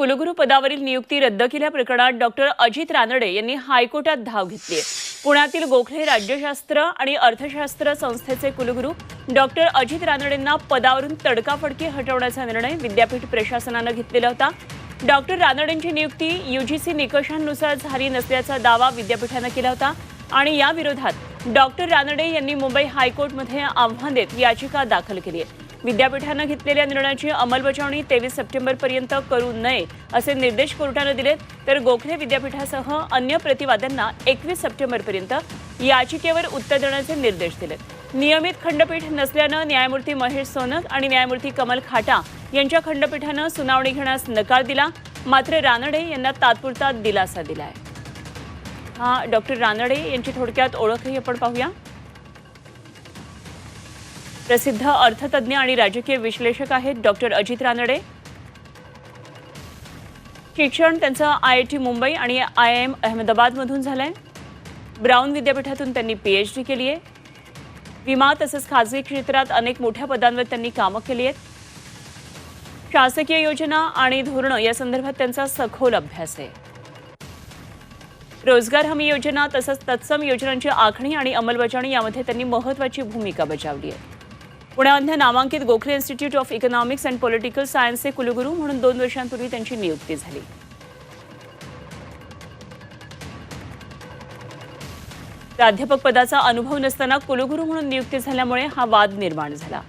कुलगुरू पदावरील नियुक्ती रद्द केल्याप्रकरणात डॉक्टर अजित रानडे यांनी हायकोर्टात धाव घेतली आहे. पुण्यातील गोखले राज्यशास्त्र आणि अर्थशास्त्र संस्थेचे कुलगुरू डॉक्टर अजित रानडेंना पदावरून तडकाफडकी हटवण्याचा निर्णय विद्यापीठ प्रशासनानं घेतलेला होता. डॉक्टर रानडेंची नियुक्ती युजीसी निकषांनुसार झाली नसल्याचा दावा विद्यापीठानं केला होता आणि याविरोधात डॉक्टर रानडे यांनी मुंबई हायकोर्टमध्ये आव्हान देत याचिका दाखल केली आहे. विद्यापीठानं घेतलेल्या निर्णयाची अंमलबजावणी तेवीस सप्टेंबरपर्यंत करू नये असे निर्देश कोर्टानं दिलेत. तर गोखले विद्यापीठासह अन्य प्रतिवाद्यांना एकवीस सप्टेंबरपर्यंत याचिकेवर उत्तर देण्याचे निर्देश दिलेत. नियमित खंडपीठ नसल्यानं न्यायमूर्ती महेश सोनक आणि न्यायमूर्ती कमल खाटा यांच्या खंडपीठानं सुनावणी घेण्यास नकार दिला. मात्र रानडे यांना तात्पुरता दिलासा दिलाय. हा डॉक्टर रानडे यांची थोडक्यात ओळखही आपण पाहूया. प्रसिद्ध अर्थतज्ञ आणि राजकीय विश्लेषक आहेत डॉक्टर अजित रानडे. शिक्षण त्यांचं आय आय टी मुंबई आणि आय आय एम अहमदाबादमधून झालं आहे ब्राऊन विद्यापीठातून त्यांनी पी एच डी केली आहे विमा तसंच खाजगी क्षेत्रात अनेक मोठ्या पदांवर त्यांनी कामं केली आहेत शासकीय योजना आणि धोरणं या संदर्भात त्यांचा सखोल अभ्यास आहे. रोजगार हमी योजना तसंच तत्सम योजनांची आखणी आणि अंमलबजावणी यामध्ये त्यांनी महत्त्वाची भूमिका बजावली आहे पुण्यामधल्या नामांकित Gokhale Institute of Economics and Political सायन्सचे कुलगुरू म्हणून दोन वर्षांपूर्वी त्यांची नियुक्ती झाली. प्राध्यापक पदाचा अनुभव नसताना कुलगुरू म्हणून नियुक्ती झाल्यामुळे हा वाद निर्माण झाला.